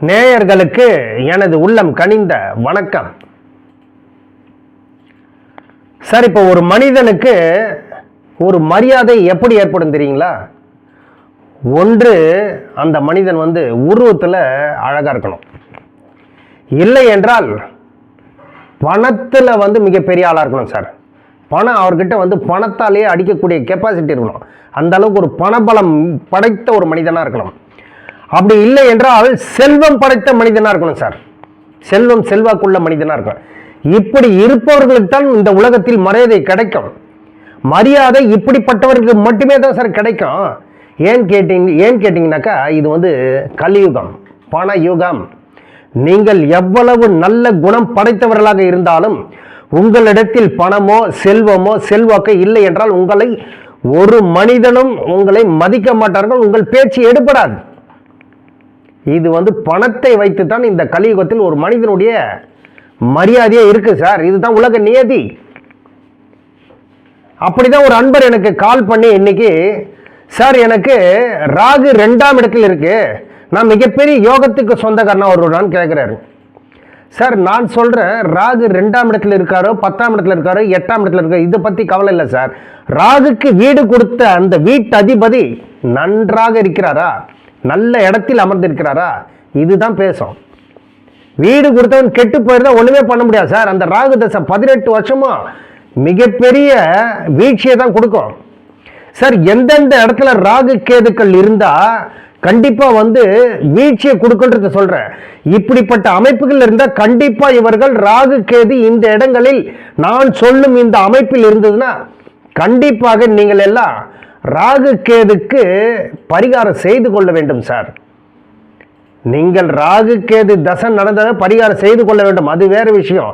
நேயர்களுக்கு எனது உள்ளம் கனிந்த வணக்கம். சார் இப்போ ஒரு மனிதனுக்கு ஒரு மரியாதை எப்படி ஏற்படும் தெரியுங்களா? ஒன்று அந்த மனிதன் வந்து உருவத்தில் அழகாக இருக்கணும். இல்லை என்றால் பணத்தில் வந்து மிகப்பெரிய ஆளாக இருக்கணும் சார். பணம் அவர்கிட்ட வந்து பணத்தாலேயே அடிக்கக்கூடிய கெப்பாசிட்டி இருக்கணும். அந்த அளவுக்கு ஒரு பணபலம் படைத்த ஒரு மனிதனாக இருக்கணும். அப்படி இல்லை என்றால் செல்வம் படைத்த மனிதனாக இருக்கணும் சார். செல்வம் செல்வாக்குள்ள மனிதனாக இருக்கணும். இப்படி இருப்பவர்களுக்கு தான் இந்த உலகத்தில் மரியாதை கிடைக்கும். மரியாதை இப்படிப்பட்டவர்களுக்கு மட்டுமே தான் சார் கிடைக்கும். ஏன் கேட்டீங்க ஏன் கேட்டிங்கனாக்கா இது வந்து கலியுகம் பண யுகம் நீங்கள் எவ்வளவு நல்ல குணம் படைத்தவர்களாக இருந்தாலும் உங்களிடத்தில் பணமோ செல்வமோ செல்வாக்கோ இல்லை என்றால் உங்களை ஒரு மனிதனும் உங்களை மதிக்க மாட்டார்கள் உங்கள் பேச்சு எடுபடாது. இது வந்து பணத்தை வைத்து தான் இந்த கலியுகத்தில் ஒரு மனிதனுடைய மரியாதையே இருக்கு சார். இதுதான் உலக நியதி. அப்படிதான் ஒரு அன்பர் எனக்கு கால் பண்ணி இன்னைக்கு சார் எனக்கு ராகு ரெண்டாம் இடத்தில் இருக்கு. நான் மிகப்பெரிய யோகத்துக்கு சொந்தக்காரனா ஒருவரான்னு கேட்குறாரு சார் நான் சொல்கிறேன் ராகு ரெண்டாம் இடத்துல இருக்காரோ பத்தாம் இடத்துல இருக்காரோ எட்டாம் இடத்துல இருக்காரோ இதை பற்றி கவலை இல்லை சார். ராகுக்கு வீடு கொடுத்த அந்த வீட்டு அதிபதி நன்றாக இருக்கிறாரா? நல்ல இடத்தில் அமர்ந்திருக்கிறாரா? இதுதான் பேசும். வீடு கொடுத்தவன் கெட்டு போயிருந்தா ஒன்றுமே பண்ண முடியாது சார். அந்த ராகு தசை பதினெட்டு வருஷமும் மிகப்பெரிய வீழ்ச்சியை தான் கொடுக்கும். சார் எந்தெந்த இடத்துல ராகு கேதுக்கள் இருந்தால் கண்டிப்பாக வந்து வீழ்ச்சியை கொடுக்குன்றத சொல்கிறேன் இப்படிப்பட்ட அமைப்புகள் இருந்தால் கண்டிப்பாக இவர்கள் ராகு கேது இந்த இடங்களில் நான் சொல்லும் இந்த அமைப்பில் இருந்ததுன்னா கண்டிப்பாக நீங்கள் எல்லாம் ராகு கேதுக்கு பரிகாரம் செய்து கொள்ள வேண்டும் சார். நீங்கள் ராகு கேது தசை நடந்ததை பரிகாரம் செய்து கொள்ள வேண்டும். அது வேறு விஷயம்.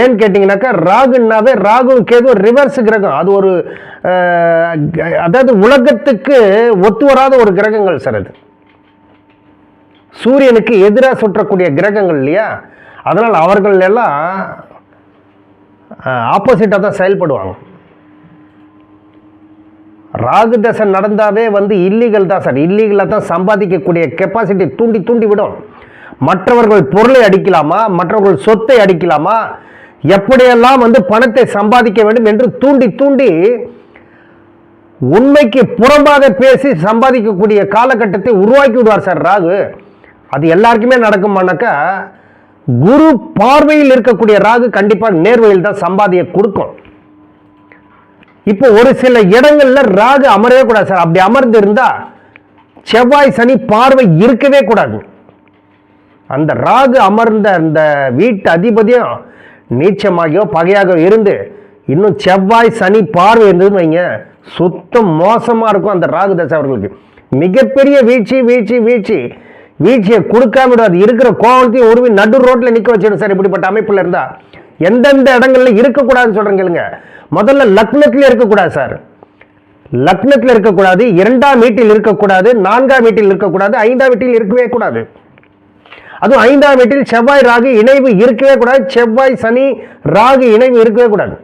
ஏன்னு கேட்டிங்கனாக்கா ராகுன்னாவே ராகு கேது ரிவர்ஸ் கிரகம். அது ஒரு அதாவது உலகத்துக்கு ஒத்து வராத ஒரு கிரகங்கள் சார் அது. சூரியனுக்கு எதிராக சுற்றக்கூடிய கிரகங்கள் இல்லையா? அதனால் அவர்கள் எல்லாம் ஆப்போசிட்டாக தான் செயல்படுவாங்க. ராகு தசை நடந்தாவே வந்து இல்லீகல் தான் சார் இல்லீகலாக தான் சம்பாதிக்கக்கூடிய கெப்பாசிட்டி தூண்டி தூண்டி விடும். மற்றவர்கள் பொருளை அடிக்கலாமா? மற்றவர்கள் சொத்தை அடிக்கலாமா? எப்படியெல்லாம் வந்து பணத்தை சம்பாதிக்க வேண்டும் என்று தூண்டி தூண்டி உண்மைக்கு புறம்பாக பேசி சம்பாதிக்கக்கூடிய காலகட்டத்தை உருவாக்கி விடுவார் சார் ராகு. அது எல்லாருக்குமே நடக்குமானாக்கா குரு பார்வையில் இருக்கக்கூடிய ராகு கண்டிப்பாக நேர்வையில் தான் சம்பாதிய கொடுக்கும். இப்போ ஒரு சில இடங்கள்ல ராகு அமரவே கூடாது சார். அப்படி அமர்ந்து இருந்தா செவ்வாய் சனி பார்வை இருக்கவே கூடாது. அந்த ராகு அமர்ந்த அந்த வீட்டு அதிபதியும் நீச்சமாகியோ பகையாக இருந்து இன்னும் செவ்வாய் சனி பார்வை இருந்ததுன்னு வைங்க சுத்தம் மோசமாக இருக்கும் அந்த ராகு தசை அவர்களுக்கு. மிகப்பெரிய வீழ்ச்சி வீழ்ச்சி வீழ்ச்சி. வீழ்ச்சியை கொடுக்காம விடாது. இருக்கிற கோவத்தையும் உருவி நடு ரோட்டில் நிற்க வச்சிடும் சார். இப்படிப்பட்ட அமைப்பில் இருந்தால் எந்தெந்த இடங்கள்ல இருக்கக்கூடாதுன்னு சொல்றேன் கேளுங்க. முதல்ல லக்னத்தில் இருக்கக்கூடாது சார். லக்னத்தில் இருக்கக்கூடாது இரண்டாம் வீட்டில் இருக்கக்கூடாது நான்காம் வீட்டில் இருக்கக்கூடாது ஐந்தாம் வீட்டில் இருக்கவே கூடாது. அதுவும் ஐந்தாம் வீட்டில் செவ்வாய் ராகு இணைவு இருக்கவே கூடாது செவ்வாய் சனி ராகு இணைவு இருக்கவே கூடாது.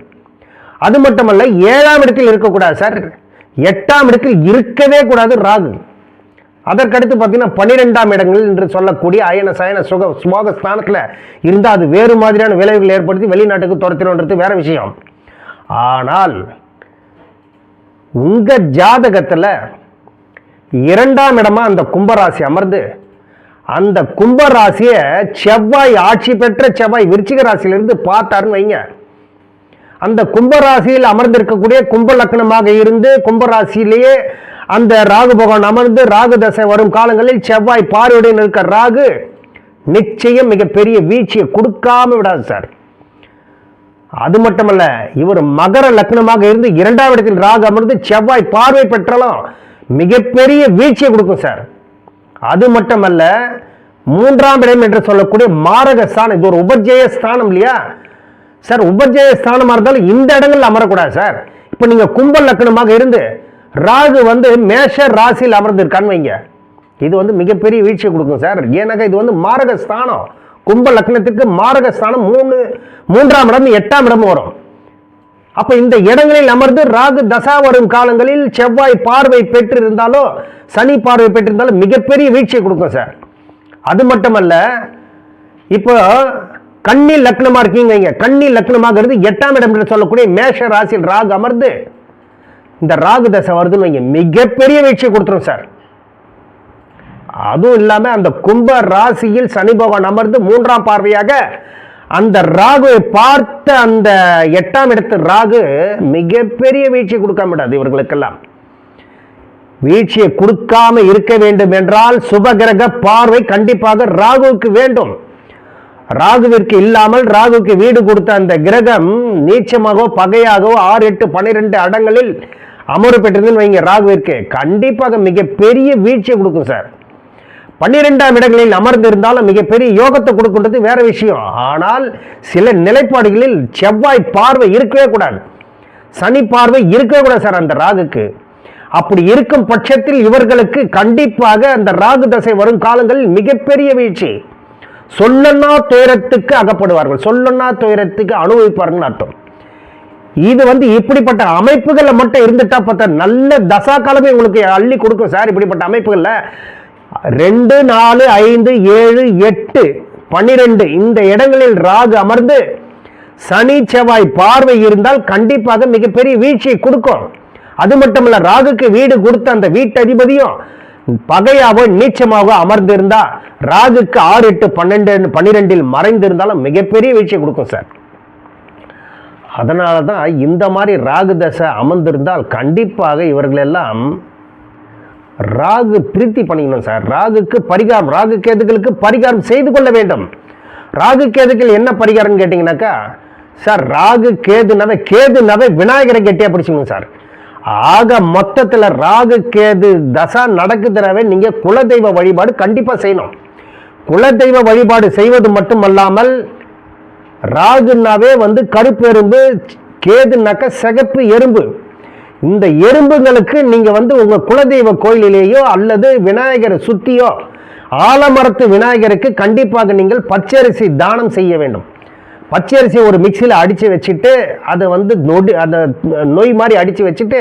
அது மட்டுமல்ல ஏழாம் இடத்தில் இருக்கக்கூடாது சார். எட்டாம் இடத்தில் இருக்கவே கூடாது ராகு. அதற்கடுத்து பார்த்தீங்கன்னா பன்னிரெண்டாம் இடங்கள் என்று சொல்லக்கூடிய அயன சயன சுக சுமோக ஸ்தானத்தில் இருந்தால் அது வேறு மாதிரியான விளைவுகள் ஏற்படுத்தி வெளிநாட்டுக்கு துரத்தினோன்றது வேற விஷயம். ஆனால் உங்கள் ஜாதகத்தில் இரண்டாம் இடமா அந்த கும்பராசி அமர்ந்து அந்த கும்பராசியை செவ்வாய் ஆட்சி பெற்ற செவ்வாய் விருச்சிக ராசியிலிருந்து பார்த்தாருன்னு வைங்க. அந்த கும்பராசியில் அமர்ந்திருக்கக்கூடிய கும்ப லக்னமாக இருந்து கும்பராசியிலேயே அந்த ராகு பகவான் அமர்ந்து ராகு தசை வரும் காலங்களில் செவ்வாய் பார்வையுடன் இருக்க ராகு நிச்சயம் மிகப்பெரிய வீழ்ச்சியை கொடுக்காம விடாது சார். அது மட்டுமல்ல இவர் மகர லக்னமாக இருந்து இரண்டாம் இடத்தில் ராகு அமர்ந்து செவ்வாய் பார்வை பெற்றாலும். மிகப்பெரிய வீழ்ச்சியை கொடுக்கும் சார். அது மட்டுமல்ல மூன்றாம் இடம் என்று சொல்லக்கூடிய மாரக ஸ்தானம் இது ஒரு உபஜய ஸ்தானம் இல்லையா? சார் உபஜய ஸ்தானமாக இருந்தாலும் இந்த இடங்களில் அமரக்கூடாது சார். இப்போ நீங்கள் கும்ப லக்னமாக இருந்து ராகு வந்து மேஷ ராசியில் அமர்ந்திருக்கான்னு வைங்க. இது வந்து மிகப்பெரிய வீழ்ச்சியை கொடுக்கும் சார். ஏன்னாக்கா இது வந்து மாரக ஸ்தானம். கும்ப லக்னத்துக்கு மாரக ஸ்தானம் மூணு மூன்றாம் இடம் எட்டாம் இடம் வரும். அப்போ இந்த இடங்களில் அமர்ந்து ராகு தசா வரும் காலங்களில் செவ்வாய் பார்வை பெற்றிருந்தாலோ சனி பார்வை பெற்றிருந்தாலும் மிகப்பெரிய வீழ்ச்சியை கொடுக்கும் சார். அது மட்டுமல்ல இப்போ கன்னி லக்னமாக இருக்கீங்க இங்க கன்னி லக்னமாகிறது எட்டாம் இடம் என்று சொல்லக்கூடிய மேஷ ராசியில் ராகு அமர்ந்து இந்த ராகு தசை வருதுன்னு வைங்க. மிகப்பெரிய வீழ்ச்சியை கொடுத்துரும் சார். அதுவும் இல்லாமல் அந்த கும்ப ராசியில் சனி பகவான் அமர்ந்து மூன்றாம் பார்வையாக அந்த ராகுவை பார்த்த அந்த எட்டாம் இடத்து ராகு மிகப்பெரிய வீழ்ச்சி கொடுக்க முடியாது இவர்களுக்கெல்லாம். வீழ்ச்சியை கொடுக்காம இருக்க வேண்டும் என்றால் சுபகிரக பார்வை கண்டிப்பாக ராகுவுக்கு வேண்டும். ராகுவிற்கு இல்லாமல் ராகுவுக்கு வீடு கொடுத்த அந்த கிரகம் நீச்சமாகவோ பகையாகவோ ஆறு எட்டு பன்னிரெண்டு அடங்களில் அமர்வு பெற்றதுன்னு வைங்க ராகுவிற்கு. கண்டிப்பாக மிகப்பெரிய வீழ்ச்சியை கொடுக்கும் சார். பன்னிரெண்டாம் இடங்களில் அமர்ந்திருந்தாலும் மிகப்பெரிய யோகத்தை கொடுக்கின்றது வேற விஷயம். ஆனால் சில நிலைப்பாடுகளில் செவ்வாய் பார்வை இருக்கவே கூடாது. சனி பார்வை இருக்கவே கூடாது சார் அந்த ராகுக்கு. அப்படி இருக்கும் பட்சத்தில் இவர்களுக்கு கண்டிப்பாக அந்த ராகு தசை வரும் காலங்களில் மிகப்பெரிய வீழ்ச்சி. சொல்லன்னா துயரத்துக்கு அகப்படுவார்கள். சொல்லன்னா துயரத்துக்கு அனுபவிப்பார்கள் அர்த்தம். இது வந்து இப்படிப்பட்ட அமைப்புகளில் மட்டும் இருந்துட்டா பார்த்தா நல்ல தசா காலமே உங்களுக்கு அள்ளி கொடுக்கும் சார் இப்படிப்பட்ட அமைப்புகளில். ரெண்டு நாலு ஐந்து ஏழு எட்டு பன்னிரெண்டு இந்த இடங்களில் ராகு அமர்ந்து சனி செவ்வாய் பார்வை இருந்தால் கண்டிப்பாக மிகப்பெரிய வீழ்ச்சியை கொடுக்கும். அது மட்டுமல்ல ராகுக்கு வீடு கொடுத்த அந்த வீட்டதிபதியும் பகையாவோ நீச்சமாகவோ அமர்ந்திருந்தா ராகுக்கு ஆறு எட்டு பன்னெண்டு பன்னிரெண்டில் மறைந்திருந்தாலும் மிகப்பெரிய வீழ்ச்சியை கொடுக்கும் சார். அதனால தான் இந்த மாதிரி ராகு தசை அமர்ந்திருந்தால் கண்டிப்பாக இவர்களெல்லாம் ராகு பிரீத்தி பண்ணிக்கணும் சார். ராகுக்கு பரிகாரம் ராகு கேதுகளுக்கு பரிகாரம் செய்து கொள்ள வேண்டும். ராகு கேதுக்கள் என்ன பரிகாரம்னு கேட்டிங்கனாக்கா சார் ராகு கேதுனாவே கேதுனாவே விநாயகரை கெட்டியாக பிடிச்சிக்கணும் சார். ஆக மொத்தத்தில் ராகு கேது தசா நடக்குதுனாவே நீங்கள் குலதெய்வ வழிபாடு கண்டிப்பாக செய்யணும். குலதெய்வ வழிபாடு செய்வது மட்டுமல்லாமல் ராகுனாவே வந்து கருப்பு எறும்பு கேதுனாக்க சிகப்பு எறும்பு. இந்த எறும்புகளுக்கு நீங்கள் வந்து உங்கள் குலதெய்வ கோயிலிலேயோ அல்லது விநாயகரை சுற்றியோ ஆலமரத்து விநாயகருக்கு கண்டிப்பாக நீங்கள் பச்சரிசி தானம் செய்ய வேண்டும். பச்சரிசி ஒரு மிக்சியில் அடித்து வச்சுட்டு அதை வந்து நொடி அதை நொய் மாதிரி அடித்து வச்சுட்டு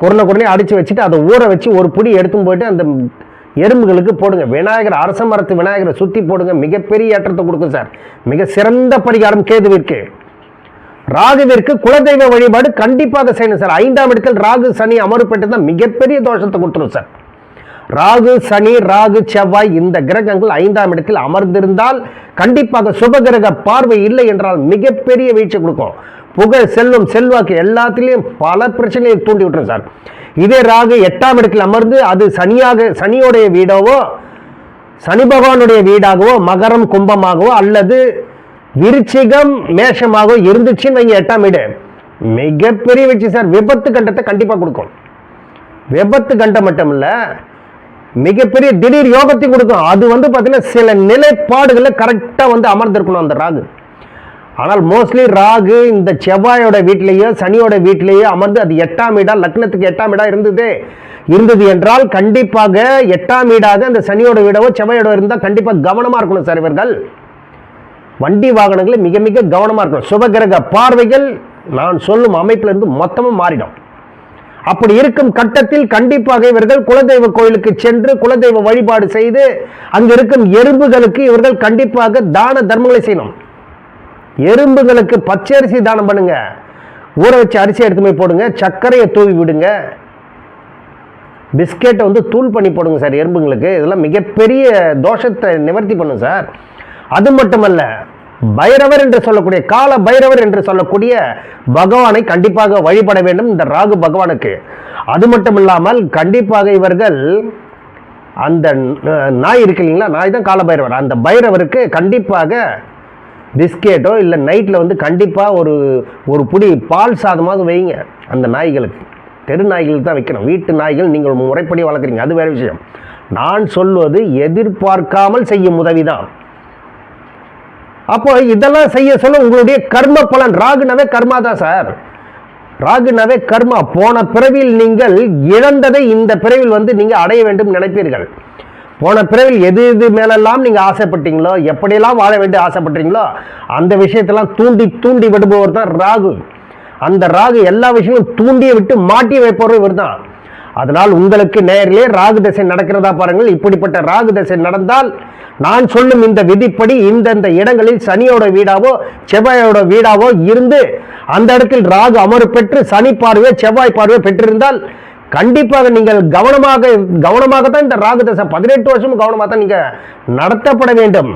குருணை குருணை அடித்து வச்சுட்டு அதை ஊற வச்சு ஒரு புடி எடுத்துன்னு போயிட்டு அந்த எறும்புகளுக்கு போடுங்க. விநாயகர் அரச மரத்து விநாயகரை சுற்றி போடுங்க. மிகப்பெரிய ஏற்றத்தை கொடுக்கும் சார். மிக சிறந்த பரிகாரம் கேதுவிற்கு. ராகுவிற்கு குலதெய்வ வழிபாடு கண்டிப்பாக செய்யணும் சார். ஐந்தாம் இடத்தில் ராகு சனி அமர்வு தான் மிகப்பெரிய தோஷத்தை கொடுத்துரும் சார். ராகு சனி ராகு செவ்வாய் இந்த கிரகங்கள் ஐந்தாம் இடத்தில் அமர்ந்திருந்தால் கண்டிப்பாக சுபகிரக பார்வை இல்லை என்றால் மிகப்பெரிய வீழ்ச்சி கொடுக்கும். புகழ் செல்வம் செல்வாக்கு எல்லாத்திலையும் பல பிரச்சனையை தூண்டி விட்டுரும் சார். இதே ராகு எட்டாம் இடத்தில் அமர்ந்து அது சனியாக சனியோடைய வீடாவோ சனி பகவானுடைய வீடாகவோ மகரம் கும்பமாகவோ அல்லது விருச்சிகம் மேஷமாகவோ இருந்துச்சுன்னு வைங்க எட்டாம் வீடு. மிகப்பெரிய வீழ்ச்சி சார். விபத்து கண்டத்தை கண்டிப்பாக கொடுக்கும். விபத்து கண்டம் மட்டும் இல்லை மிகப்பெரிய திடீர் யோகத்தையும் கொடுக்கும். அது வந்து பார்த்தீங்கன்னா சில நிலைப்பாடுகளில் கரெக்டாக வந்து அமர்ந்திருக்கணும் அந்த ராகு. ஆனால் மோஸ்ட்லி ராகு இந்த செவ்வாயோட வீட்டிலேயோ சனியோட வீட்டிலேயோ அமர்ந்து அது எட்டாம் வீடா லக்னத்துக்கு எட்டாம் வீடாக இருந்தது இருந்தது என்றால் கண்டிப்பாக எட்டாம் வீடாக அந்த சனியோட வீடவோ செவ்வாயோட இருந்தால் கண்டிப்பாக கவனமாக இருக்கணும் சார் இவர்கள். வண்டி வாகனங்களை மிக மிக கவனமாக இருக்கணும். சுபகிரக பார்வைகள் நான் சொல்லும் அமைப்பிலிருந்து மொத்தமும் மாறிடும். அப்படி இருக்கும் கட்டத்தில் கண்டிப்பாக இவர்கள் குலதெய்வ கோயிலுக்கு சென்று குலதெய்வ வழிபாடு செய்து அங்கு இருக்கும் எறும்புகளுக்கு இவர்கள் கண்டிப்பாக தான தர்மங்களை செய்யணும். எறும்புகளுக்கு பச்சரிசி தானம் பண்ணுங்க. ஊற வச்சு அரிசி எடுத்து போய் போடுங்க. சர்க்கரையை தூவி விடுங்க. பிஸ்கெட்டை வந்து தூள் பண்ணி போடுங்க சார் எறும்புங்களுக்கு. இதெல்லாம் மிகப்பெரிய தோஷத்தை நிவர்த்தி பண்ணும் சார். அது மட்டுமல்ல பைரவர் என்று சொல்லக்கூடிய கால பைரவர் என்று சொல்லக்கூடிய பகவானை கண்டிப்பாக வழிபட வேண்டும் இந்த ராகு பகவானுக்கு. அது மட்டும் இல்லாமல் கண்டிப்பாக இவர்கள் அந்த நாய் இருக்கு இல்லைங்களா நாய் தான் கால பைரவர். அந்த பைரவருக்கு கண்டிப்பாக பிஸ்கெட்டோ இல்லை நைட்டில் வந்து கண்டிப்பாக ஒரு ஒரு புடி பால் சாதமாக வைங்க அந்த நாய்களுக்கு. தெரு நாய்களுக்கு தான் வைக்கணும். வீட்டு நாய்கள் நீங்கள் முறைப்படி வளர்க்குறீங்க. அது வேறு விஷயம். நான் சொல்வது எதிர்பார்க்காமல் செய்யும் உதவி தான் அப்போ இதெல்லாம் செய்ய சொல்ல உங்களுடைய கர்ம பலன். ராகுனாவே கர்மா தான் சார். ராகுனாவே கர்மா. போன பிறவியில் நீங்கள் இழந்ததை இந்த பிறவில் வந்து நீங்கள் அடைய வேண்டும் நினைப்பீர்கள். போன பிறவில் எது எது மேலெல்லாம் நீங்கள் ஆசைப்பட்டீங்களோ எப்படியெல்லாம் வாழ வேண்டிய ஆசைப்பட்டீங்களோ அந்த விஷயத்தெல்லாம் தூண்டி தூண்டி விடுபவர் தான் ராகு. அந்த ராகு எல்லா விஷயமும் தூண்டியை விட்டு மாட்டி வைப்பவர் இவர் தான். அதனால் உங்களுக்கு நேரிலே ராகு தசை நடக்கிறதா பாருங்கள். இப்படிப்பட்ட ராகு தசை நடந்தால் நான் சொல்லும் இந்த விதிப்படி இந்தந்த இடங்களில் சனியோட வீடாவோ செவ்வாயோட வீடாவோ இருந்து அந்த இடத்தில் ராகு அமர்வு பெற்று சனி பார்வையோ செவ்வாய் பார்வையோ பெற்றிருந்தால் கண்டிப்பாக நீங்கள் கவனமாக கவனமாக தான் இந்த ராகு தசை பதினெட்டு வருஷமும் கவனமாக தான் நீங்கள் நடத்தப்பட வேண்டும்.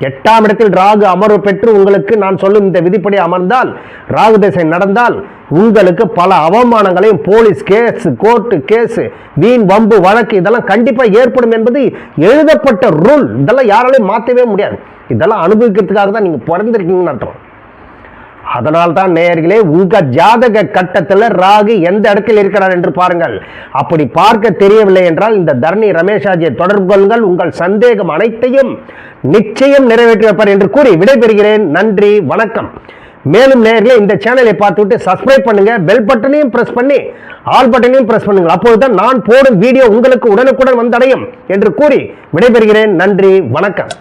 எட்டாம் இடத்தில் ராகு அமர்வு பெற்று உங்களுக்கு நான் சொல்லும் இந்த விதிப்படி அமர்ந்தால் ராகு தசை நடந்தால் உங்களுக்கு பல அவமானங்களையும் போலீஸ் கேஸ் கோர்ட்டு கேஸு வீண் வம்பு வழக்கு இதெல்லாம் கண்டிப்பாக ஏற்படும் என்பது எழுதப்பட்ட ரூல் இதெல்லாம் யாராலையும் மாற்றவே முடியாது. இதெல்லாம் அனுபவிக்கிறதுக்காக தான் நீங்கள் பிறந்திருக்கீங்கன்னு அர்த்தம். அதனால் தான் நேயர்களே உங்க ஜாதக கட்டத்தில் ராகு எந்த இடத்தில் இருக்கிறார் என்று பாருங்கள். அப்படி பார்க்க தெரியவில்லை என்றால் இந்த தரணி ரமேஷாஜியை தொடர்பு கொள்ளுங்கள். உங்கள் சந்தேகம் அனைத்தையும் நிச்சயம் நிறைவேற்றி வைப்பார் என்று கூறி விடைபெறுகிறேன். நன்றி வணக்கம். மேலும் நேரில் இந்த சேனலை பார்த்துவிட்டு சப்ஸ்கிரைப் பண்ணுங்க. பெல் பட்டனையும் பிரஸ் பண்ணி ஆல் பட்டனையும் பிரஸ் அப்போது தான் நான் போடும் வீடியோ உங்களுக்கு உடனுக்குடன் வந்தடையும் என்று கூறி விடைபெறுகிறேன். நன்றி வணக்கம்.